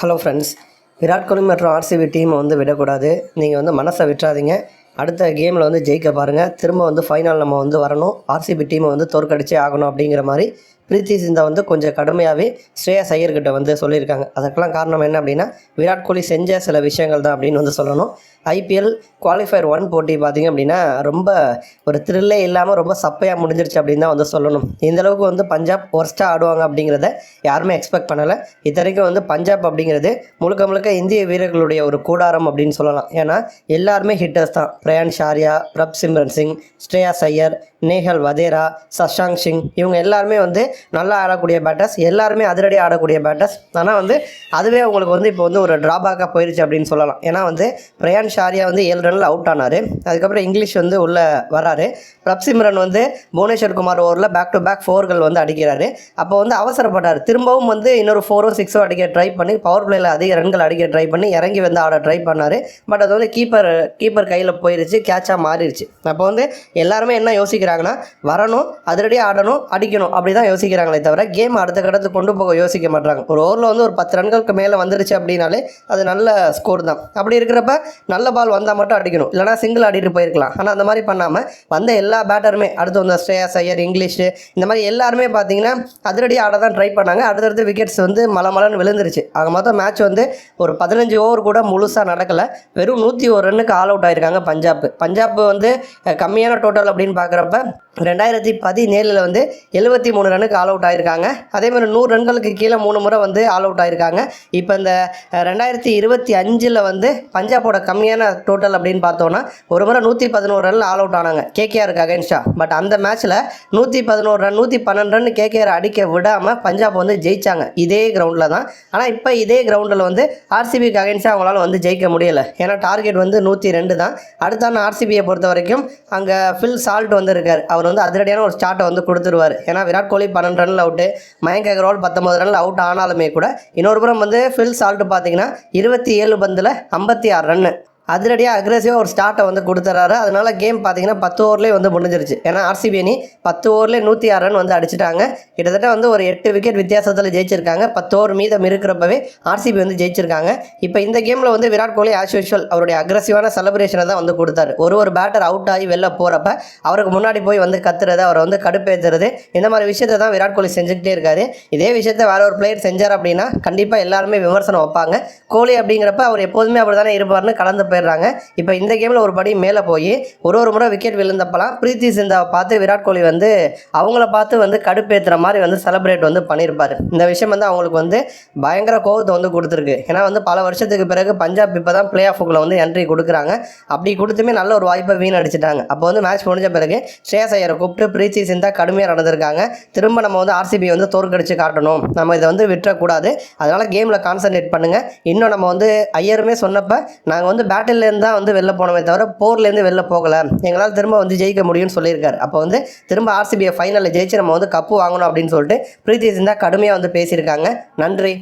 Hello friends Virat Kohli மற்றும் RCB டீமை வந்து விடக்கூடாது. நீங்கள் வந்து மனசை விட்டுறாதீங்க. அடுத்த கேமில் வந்து ஜெயிக்க பாருங்கள் திரும்ப வந்து ஃபைனல் நம்ம வந்து வரணும். ஆர்சிபி டீமை வந்து தோற்கடிச்சே ஆகணும் அப்படிங்கிற மாதிரி பிரீத்தி சிந்தா வந்து கொஞ்சம் கடுமையாகவே ஸ்ரேயஸ் ஐயர்கிட்ட வந்து சொல்லியிருக்காங்க. அதுக்கெல்லாம் காரணம் என்ன அப்படின்னா விராட் கோலி செஞ்ச சில விஷயங்கள் தான் அப்படின்னு வந்து சொல்லணும். ஐபிஎல் குவாலிஃபயர் ஒன் போட்டி பார்த்திங்க அப்படின்னா ரொம்ப ஒரு த்ரில்லே இல்லாமல் ரொம்ப சப்பையாக முடிஞ்சிருச்சு அப்படின்னு தான் வந்து சொல்லணும். இந்த அளவுக்கு வந்து பஞ்சாப் ஒர்ஸ்ட்டாக ஆடுவாங்க அப்படிங்கிறத யாருமே எக்ஸ்பெக்ட் பண்ணலை. இத்தனைக்கும் வந்து பஞ்சாப் அப்படிங்கிறது முழுக்க முழுக்க இந்திய வீரர்களுடைய ஒரு கூடாரம் அப்படின்னு சொல்லலாம். ஏன்னா எல்லாருமே ஹிட்டர்ஸ் தான். பிரயான் ஷாரியா பிரப் சிம்ரன் சிங் ஸ்ரேயா ஐயர் நேஹல் வதேரா சஷாங் சிங் இவங்க எல்லாருமே வந்து நல்லா ஆடக்கூடிய பேட்டர்ஸ் எல்லாருமே அதிரடி ஆடக்கூடிய பேட்டர்ஸ் ஆனால் வந்து அதுவே உங்களுக்கு வந்து இப்போ வந்து ஒரு ட்ராபேக்காக போயிடுச்சு அப்படின்னு சொல்லலாம். ஏன்னா வந்து பிரயான் ஷாரியா வந்து ஏழு ரனில் அவுட் ஆனார். அதுக்கப்புறம் இங்கிலீஷ் வந்து உள்ளே வராரு பிரப்சிம்ரன் வந்து புவனேஸ்வர் குமார் ஓவரில் பேக் டு பேக் ஃபோர்கள் வந்து அடிக்கிறாரு. அப்போ வந்து அவசரப்பட்டார். திரும்பவும் வந்து இன்னொரு ஃபோரோ சிக்ஸோ அடிக்க ட்ரை பண்ணி பவர் பிளேயில் அதிக ரன்கள் அடிக்க ட்ரை பண்ணி இறங்கி வந்து ஆட ட்ரை பண்ணார். பட் அது வந்து கீப்பர் கீப்பர் கையில் போயிருச்சு கேட்சாக மாறிடுச்சு அப்போ வந்து எல்லாருமே என்ன யோசிக்கிறாங்கன்னா வரணும் அதிரடியாக ஆடணும் அடிக்கணும். அப்படி தான் யோசிக்கிறாங்களே தவிர கேம் அடுத்த கடத்துக்கு கொண்டு போக யோசிக்க மாட்டாங்க ஒரு ஓவரில் வந்து ஒரு பத்து ரன்களுக்கு மேலே வந்துருச்சு அப்படின்னாலே அது நல்ல ஸ்கோர் தான். அப்படி இருக்கிறப்ப நல்ல பால் வந்தால் மட்டும் அடிக்கணும். இல்லைனா சிங்கிள் ஆடிட்டு போயிருக்கலாம். ஆனால் அந்த மாதிரி பண்ணாமல் வந்த எல்லா பேட்டருமே அடுத்து வந்த ஸ்ரேயாஸ் ஐயர் இங்கிலீஷு இந்த மாதிரி எல்லாருமே பார்த்தீங்கன்னா அதிரடியாக ஆட தான் ட்ரை பண்ணாங்க. அடுத்தடுத்து விக்கெட்ஸ் வந்து மலை மலன்னு விழுந்துருச்சு. ஆக மொத்தம் மேட்ச் வந்து ஒரு பதினஞ்சு ஓவர் கூட முழுசாக நடக்கலை. வெறும் நூற்றி ஒரு ரன்னுக்கு ஆல் அவுட் ஆயிருக்காங்க பஞ்சாப். பஞ்சாப் வந்து கம்மியான டோட்டல் அப்படின்னு பார்க்குறப்ப ரெண்டாயிரத்தி பதினேழில் வந்து எழுபத்தி மூணு ரன்னுக்கு ஆல் அவுட் ஆயிருக்காங்க. அதே மாதிரி நூறு ரன்களுக்கு கீழே மூணு முறை வந்து ஆல் அவுட் ஆயிருக்காங்க. இப்போ இந்த ரெண்டாயிரத்தி இருபத்தி அஞ்சில் வந்து பஞ்சாபோட கம்மியான டோட்டல் அப்படின்னு பார்த்தோன்னா ஒரு முறை நூற்றி பதினோரு ரன் ஆல் அவுட் ஆனாங்க. கேகேஆருக்கு அகேன்ஸ்டாக பட் அந்த மேட்ச்சில் நூற்றி பதினோரு ரன் நூற்றி பன்னெண்டு ரன் கேகேஆர் அடிக்க விடாமல் பஞ்சாப் வந்து ஜெயிச்சாங்க. இதே கிரவுண்டில் தான். ஆனால் இப்போ இதே கிரவுண்டில் வந்து ஆர்சிபிக்கு அகேன்ஸ்டாக அவங்களால வந்து ஜெயிக்க முடியலை. ஏன்னா டார்கெட் வந்து நூற்றி ரெண்டு தான். அடுத்தான ஆர்சிபியை பொறுத்த வரைக்கும் அங்கே ஃபில் சால்ட் வந்து இருக்கார். அவர் வந்து அதிரடியான ஒரு ஸ்டார்ட்டை வந்து கொடுத்துருவார். ஏன்னா விராட் கோலி பன்னெண்டு ரனில் அவுட்டு மயங்க் அகர்வால் பத்தொம்பது ரனில் அவுட் ஆனாலுமே கூட இன்னொரு புறம் வந்து ஃபில் சால்ட் பார்த்தீங்கன்னா இருபத்தி ஏழு பந்தில் ஐம்பத்தி ஆறு ரன்னு அதிரடியாக அக்ரெசிவாக ஒரு ஸ்டார்ட்டை வந்து கொடுத்துறாரு. அதனால் கேம் பார்த்தீங்கன்னா பத்து ஓவர்லேயே வந்து முடிஞ்சிருச்சு. ஏன்னா ஆர்சிபி அணி பத்து ஓவர்லேயே நூற்றி ஆறு ரன் வந்து அடிச்சிட்டாங்க. கிட்டத்தட்ட வந்து ஒரு எட்டு விக்கெட் வித்தியாசத்தில் ஜெயிச்சிருக்காங்க. பத்து ஓவர் மீதம் இருக்கிறப்பவே ஆர்சிபி வந்து ஜெயிச்சிருக்காங்க. இப்போ இந்த கேமில் வந்து விராட் கோலி ஆஸ் யூஷுவல் அவருடைய அக்ரெசிவான செலிப்ரேஷனை தான் வந்து கொடுத்தாரு. ஒரு ஒரு பேட்டர் அவுட் ஆகி வெளில போகிறப்ப அவருக்கு முன்னாடி போய் வந்து கத்துறது அவரை வந்து கடுப்பேற்றுறது இந்த மாதிரி விஷயத்தை தான் விராட் கோலி செஞ்சுக்கிட்டே இருக்காரு. இதே விஷயத்தை வேற ஒரு பிளேயர் செஞ்சார் அப்படின்னா கண்டிப்பாக எல்லாருமே விமர்சனம் வைப்பாங்க. கோலி அப்படிங்கிறப்ப அவர் எப்போதுமே அப்படி தானே இருப்பார்னு கலந்து போயிடுறாங்க இப்போ இந்த கேமில் ஒரு படி மேலே போய் ஒரு ஒரு முறை விக்கெட் விழுந்தப்பலாம் பிரீத்தி சிந்தாவை பார்த்து விராட் கோலி வந்து அவங்கள பார்த்து வந்து கடுப்பேற்றுற மாதிரி வந்து செலப்ரேட் வந்து பண்ணியிருப்பார். இந்த விஷயம் வந்து அவங்களுக்கு வந்து பயங்கர கோபத்தை வந்து கொடுத்துருக்கு. ஏன்னா வந்து பல வருஷத்துக்கு பிறகு பஞ்சாப் இப்போ தான் பிளே ஆஃபுக்குள்ள வந்து என்ட்ரி கொடுக்குறாங்க. அப்படி கொடுத்துமே நல்ல ஒரு வாய்ப்பை வீணடிச்சிட்டாங்க. அப்போ வந்து மேட்ச் முடிஞ்ச பிறகு ஸ்ரேயஸ் ஐயரை கூப்பிட்டு பிரீத்தி சிந்தா கடுமையாக நடந்திருக்காங்க. திரும்ப நம்ம வந்து ஆர்சிபி வந்து தோற்கடிச்சு காட்டணும். நம்ம இதை வந்து விட்டுறக்கூடாது. அதனால் கேமில் கான்சன்ட்ரேட் பண்ணுங்கள் இன்னும் நம்ம வந்து ஐயருமே சொன்னப்போ நாங்கள் வந்து பேட்டில்லேருந்து தான் வந்து வெளில போனோமே தவிர போர்லேருந்து வெளில போகலை. எங்களால் திரும்ப வந்து ஜெயிக்க முடியும்னு சொல்லியிருக்காரு. அப்போ வந்து திரும்ப ஆர்சிபியை ஃபைனலில் ஜெயிச்சு நம்ம வந்து கப்பு வாங்கணும் அப்படின்னு சொல்லிட்டு பிரீத்தி சிந்தா கடுமையாக வந்து பேசியிருக்காங்க. நன்றி.